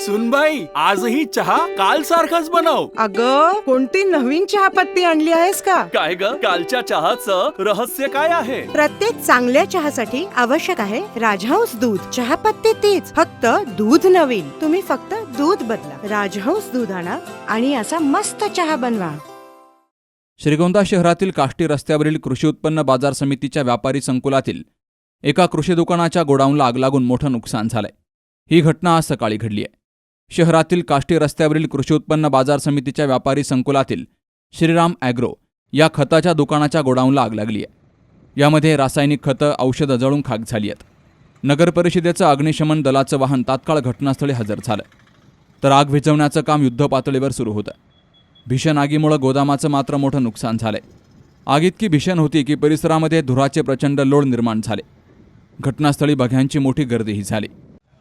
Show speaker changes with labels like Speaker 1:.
Speaker 1: सुनबाई आजही चहा काल सारखाच बनव.
Speaker 2: अग कोणती नवीन चहापत्ती आणली आहेस का?
Speaker 1: काय ग? कालच्या चहाचं रहस्य काय आहे?
Speaker 3: प्रत्येक चांगल्या चहासाठी आवश्यक आहे राजहंस दूध. चहापत्ती तीच फक्त दूध नवीन. तुम्ही फक्त दूध बदला. राजहंस दूध आणा आणि असा मस्त चहा बनवा.
Speaker 4: श्रीगोंदा शहरातील काष्टी रस्त्यावरील कृषी उत्पन्न बाजार समितीच्या व्यापारी संकुलातील एका कृषी दुकानाच्या गोडाऊनला आग लागून मोठं नुकसान झालंय. ही घटना आज सकाळी घडली आहे. शहरातील काष्टी रस्त्यावरील कृषी उत्पन्न बाजार समितीच्या व्यापारी संकुलातील श्रीराम ॲग्रो या खताच्या दुकानाच्या गोडाऊनला आग लागली आहे. यामध्ये रासायनिक खतं औषधं जळून खाक झाली आहेत. नगर परिषदेचं अग्निशमन दलाचं वाहन तात्काळ घटनास्थळी हजर झालं. तर आग विझवण्याचं काम युद्धपातळीवर सुरू होतं. भीषण आगीमुळं गोदामाचं मात्र मोठं नुकसान झालंय. आग इतकी भीषण होती की परिसरामध्ये धुराचे प्रचंड लोड निर्माण झाले. घटनास्थळी बघ्यांची मोठी गर्दीही झाली.